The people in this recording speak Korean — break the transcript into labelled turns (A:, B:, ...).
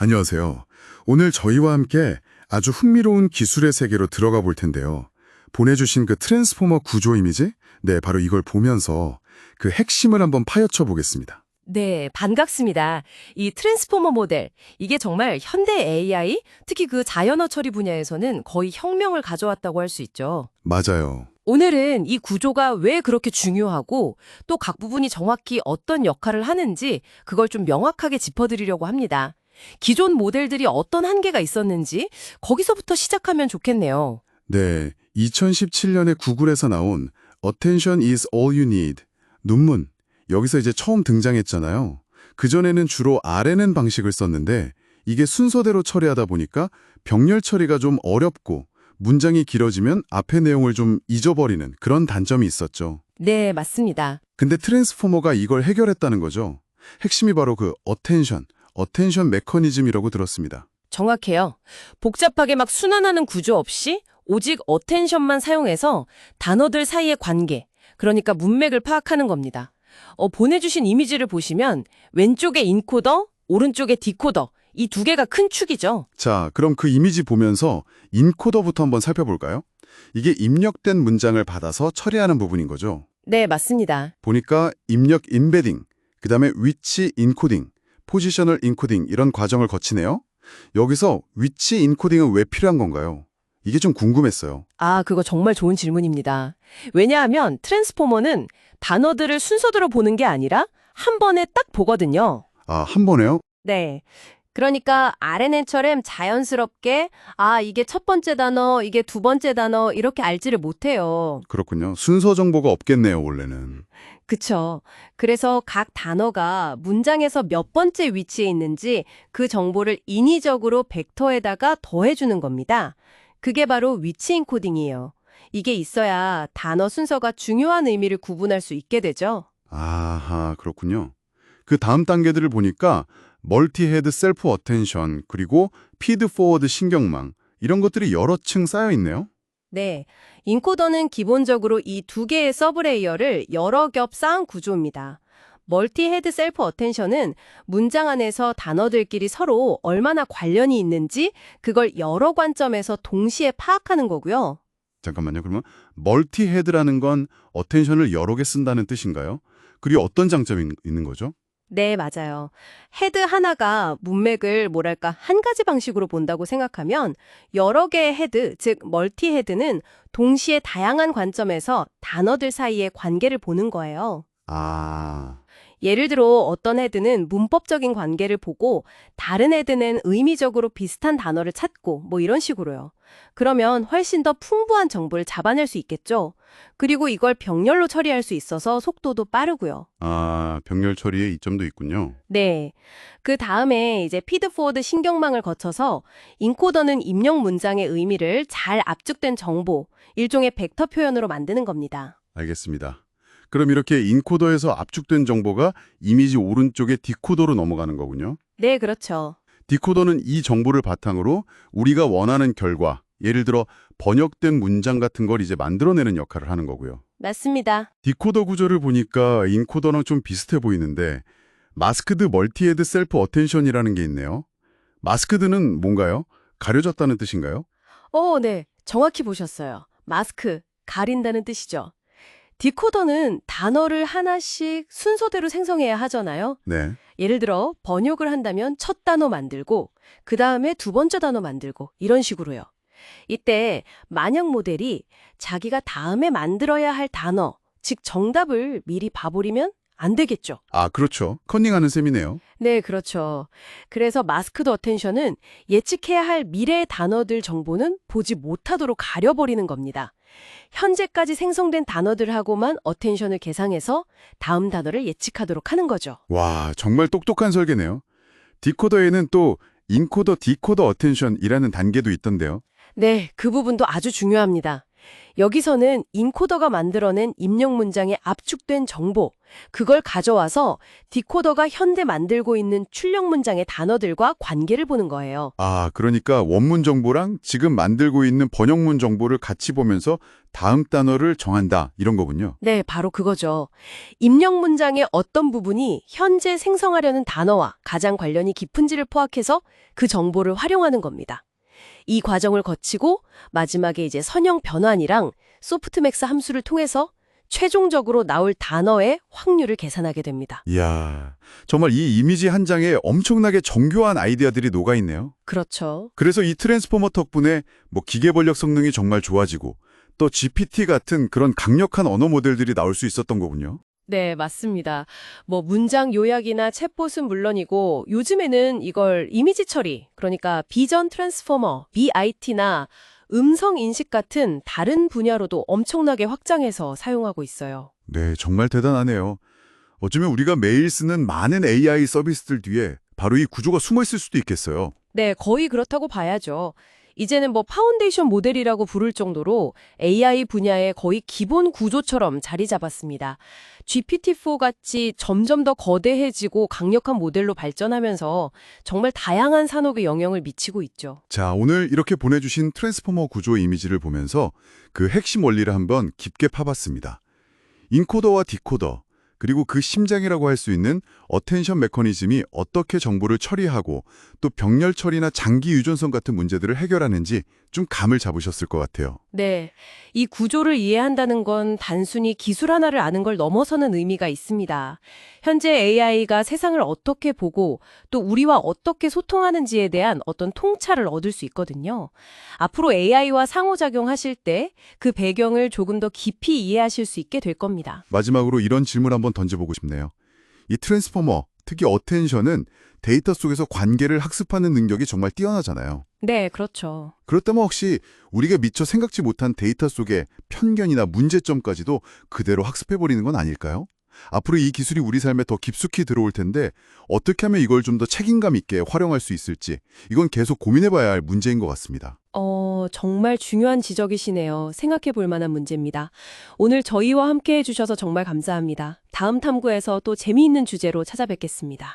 A: 안녕하세요. 오늘 저희와 함께 아주 흥미로운 기술의 세계로 들어가 볼 텐데요. 보내주신 그 트랜스포머 구조 이미지? 네, 바로 이걸 보면서 그 핵심을 한번 파헤쳐 보겠습니다.
B: 네, 반갑습니다. 이 트랜스포머 모델, 이게 정말 현대 AI, 특히 그 자연어 처리 분야에서는 거의 혁명을 가져왔다고 할 수 있죠.
A: 맞아요.
B: 오늘은 이 구조가 왜 그렇게 중요하고 또 각 부분이 정확히 어떤 역할을 하는지 그걸 좀 명확하게 짚어드리려고 합니다. 기존 모델들이 어떤 한계가 있었는지 거기서부터 시작하면 좋겠네요.
A: 네, 2017년에 구글에서 나온 Attention is all you need. 논문. 여기서 이제 처음 등장했잖아요. 그전에는 주로 RNN 방식을 썼는데 이게 순서대로 처리하다 보니까 병렬 처리가 좀 어렵고 문장이 길어지면 앞의 내용을 좀 잊어버리는 그런 단점이 있었죠.
B: 네, 맞습니다.
A: 근데 트랜스포머가 이걸 해결했다는 거죠. 핵심이 바로 그 어텐션, 어텐션 메커니즘이라고 들었습니다.
B: 정확해요. 복잡하게 막 순환하는 구조 없이 오직 어텐션만 사용해서 단어들 사이의 관계, 그러니까 문맥을 파악하는 겁니다. 어, 보내주신 이미지를 보시면 왼쪽에 인코더, 오른쪽에 디코더, 이 두 개가 큰 축이죠.
A: 자, 그럼 그 이미지 보면서 인코더부터 한번 살펴볼까요? 이게 입력된 문장을 받아서 처리하는 부분인 거죠.
B: 네, 맞습니다.
A: 보니까 입력 인베딩, 그 다음에 위치 인코딩, 포지셔널 인코딩 이런 과정을 거치네요. 여기서 위치 인코딩은 왜 필요한 건가요? 이게 좀 궁금했어요.
B: 아, 그거 정말 좋은 질문입니다. 왜냐하면 트랜스포머는 단어들을 순서대로 보는 게 아니라 한 번에 딱 보거든요.
A: 아, 한 번에요?
B: 네. 그러니까 RNN처럼 자연스럽게 아, 이게 첫 번째 단어, 이게 두 번째 단어 이렇게 알지를 못해요.
A: 그렇군요. 순서 정보가 없겠네요, 원래는.
B: 그쵸. 그래서 각 단어가 문장에서 몇 번째 위치에 있는지 그 정보를 인위적으로 벡터에다가 더해주는 겁니다. 그게 바로 위치 인코딩이에요. 이게 있어야 단어 순서가 중요한 의미를 구분할 수 있게 되죠.
A: 아하, 그렇군요. 그 다음 단계들을 보니까 멀티헤드 셀프 어텐션, 그리고 피드 포워드 신경망 이런 것들이 여러 층 쌓여 있네요.
B: 네. 인코더는 기본적으로 이 두 개의 서브레이어를 여러 겹 쌓은 구조입니다. 멀티 헤드 셀프 어텐션은 문장 안에서 단어들끼리 서로 얼마나 관련이 있는지 그걸 여러 관점에서 동시에 파악하는 거고요.
A: 잠깐만요. 그러면 멀티헤드라는 건 어텐션을 여러 개 쓴다는 뜻인가요? 그리고 어떤 장점이 있는 거죠?
B: 네, 맞아요. 헤드 하나가 문맥을 뭐랄까 한 가지 방식으로 본다고 생각하면 여러 개의 헤드, 즉 멀티 헤드는 동시에 다양한 관점에서 단어들 사이의 관계를 보는 거예요.
A: 아,
B: 예를 들어 어떤 헤드는 문법적인 관계를 보고 다른 헤드는 의미적으로 비슷한 단어를 찾고 뭐 이런 식으로요. 그러면 훨씬 더 풍부한 정보를 잡아낼 수 있겠죠. 그리고 이걸 병렬로 처리할 수 있어서 속도도 빠르고요.
A: 아, 병렬 처리에 이점도 있군요.
B: 네. 그 다음에 이제 피드포워드 신경망을 거쳐서 인코더는 입력 문장의 의미를 잘 압축된 정보, 일종의 벡터 표현으로 만드는 겁니다.
A: 알겠습니다. 그럼 이렇게 인코더에서 압축된 정보가 이미지 오른쪽에 디코더로 넘어가는 거군요.
B: 네, 그렇죠.
A: 디코더는 이 정보를 바탕으로 우리가 원하는 결과, 예를 들어 번역된 문장 같은 걸 이제 만들어내는 역할을 하는 거고요.
B: 맞습니다.
A: 디코더 구조를 보니까 인코더랑 좀 비슷해 보이는데 마스크드 멀티헤드 셀프 어텐션이라는 게 있네요. 마스크드는 뭔가요? 가려졌다는 뜻인가요?
B: 어, 네. 정확히 보셨어요. 마스크, 가린다는 뜻이죠. 디코더는 단어를 하나씩 순서대로 생성해야 하잖아요.
A: 네.
B: 예를 들어 번역을 한다면 첫 단어 만들고 그 다음에 두 번째 단어 만들고 이런 식으로요. 이때 만약 모델이 자기가 다음에 만들어야 할 단어, 즉 정답을 미리 봐버리면 안 되겠죠.
A: 아, 그렇죠. 컨닝하는 셈이네요.
B: 네, 그렇죠. 그래서 마스크드 어텐션은 예측해야 할 미래의 단어들 정보는 보지 못하도록 가려버리는 겁니다. 현재까지 생성된 단어들하고만 어텐션을 계상해서 다음 단어를 예측하도록 하는 거죠.
A: 와, 정말 똑똑한 설계네요. 디코더에는 또 인코더 디코더 어텐션이라는 단계도 있던데요.
B: 네, 그 부분도 아주 중요합니다. 여기서는 인코더가 만들어낸 입력 문장에 압축된 정보, 그걸 가져와서 디코더가 현대 만들고 있는 출력 문장의 단어들과 관계를 보는 거예요.
A: 아, 그러니까 원문 정보랑 지금 만들고 있는 번역문 정보를 같이 보면서 다음 단어를 정한다 이런 거군요.
B: 네, 바로 그거죠. 입력 문장의 어떤 부분이 현재 생성하려는 단어와 가장 관련이 깊은지를 포악해서 그 정보를 활용하는 겁니다. 이 과정을 거치고 마지막에 이제 선형 변환이랑 소프트맥스 함수를 통해서 최종적으로 나올 단어의 확률을 계산하게 됩니다.
A: 이야, 정말 이 이미지 한 장에 엄청나게 정교한 아이디어들이 녹아있네요.
B: 그렇죠.
A: 그래서 이 트랜스포머 덕분에 뭐 기계 번역 성능이 정말 좋아지고 또 GPT 같은 그런 강력한 언어 모델들이 나올 수 있었던 거군요.
B: 네, 맞습니다. 뭐 문장 요약이나 챗봇은 물론이고 요즘에는 이걸 이미지 처리, 그러니까 비전 트랜스포머, BIT나 음성 인식 같은 다른 분야로도 엄청나게 확장해서 사용하고 있어요.
A: 네, 정말 대단하네요. 어쩌면 우리가 매일 쓰는 많은 AI 서비스들 뒤에 바로 이 구조가 숨어 있을 수도 있겠어요.
B: 네, 거의 그렇다고 봐야죠. 이제는 뭐 파운데이션 모델이라고 부를 정도로 AI 분야의 거의 기본 구조처럼 자리 잡았습니다. GPT-4 같이 점점 더 거대해지고 강력한 모델로 발전하면서 정말 다양한 산업에 영향을 미치고 있죠.
A: 자, 오늘 이렇게 보내주신 트랜스포머 구조 이미지를 보면서 그 핵심 원리를 한번 깊게 파봤습니다. 인코더와 디코더, 그리고 그 심장이라고 할 수 있는 어텐션 메커니즘이 어떻게 정보를 처리하고 또 병렬 처리나 장기 유전성 같은 문제들을 해결하는지 좀 감을 잡으셨을 것 같아요.
B: 네. 이 구조를 이해한다는 건 단순히 기술 하나를 아는 걸 넘어서는 의미가 있습니다. 현재 AI가 세상을 어떻게 보고 또 우리와 어떻게 소통하는지에 대한 어떤 통찰을 얻을 수 있거든요. 앞으로 AI와 상호작용하실 때 그 배경을 조금 더 깊이 이해하실 수 있게 될 겁니다.
A: 마지막으로 이런 질문 한번 던져보고 싶네요. 이 트랜스포머, 특히 어텐션은 데이터 속에서 관계를 학습하는 능력이 정말 뛰어나잖아요.
B: 네, 그렇죠.
A: 그렇다면 혹시 우리가 미처 생각지 못한 데이터 속의 편견이나 문제점까지도 그대로 학습해버리는 건 아닐까요? 앞으로 이 기술이 우리 삶에 더 깊숙이 들어올 텐데 어떻게 하면 이걸 좀 더 책임감 있게 활용할 수 있을지 이건 계속 고민해봐야 할 문제인 것 같습니다.
B: 어, 정말 중요한 지적이시네요. 생각해 볼 만한 문제입니다. 오늘 저희와 함께 해주셔서 정말 감사합니다. 다음 탐구에서 또 재미있는 주제로 찾아뵙겠습니다.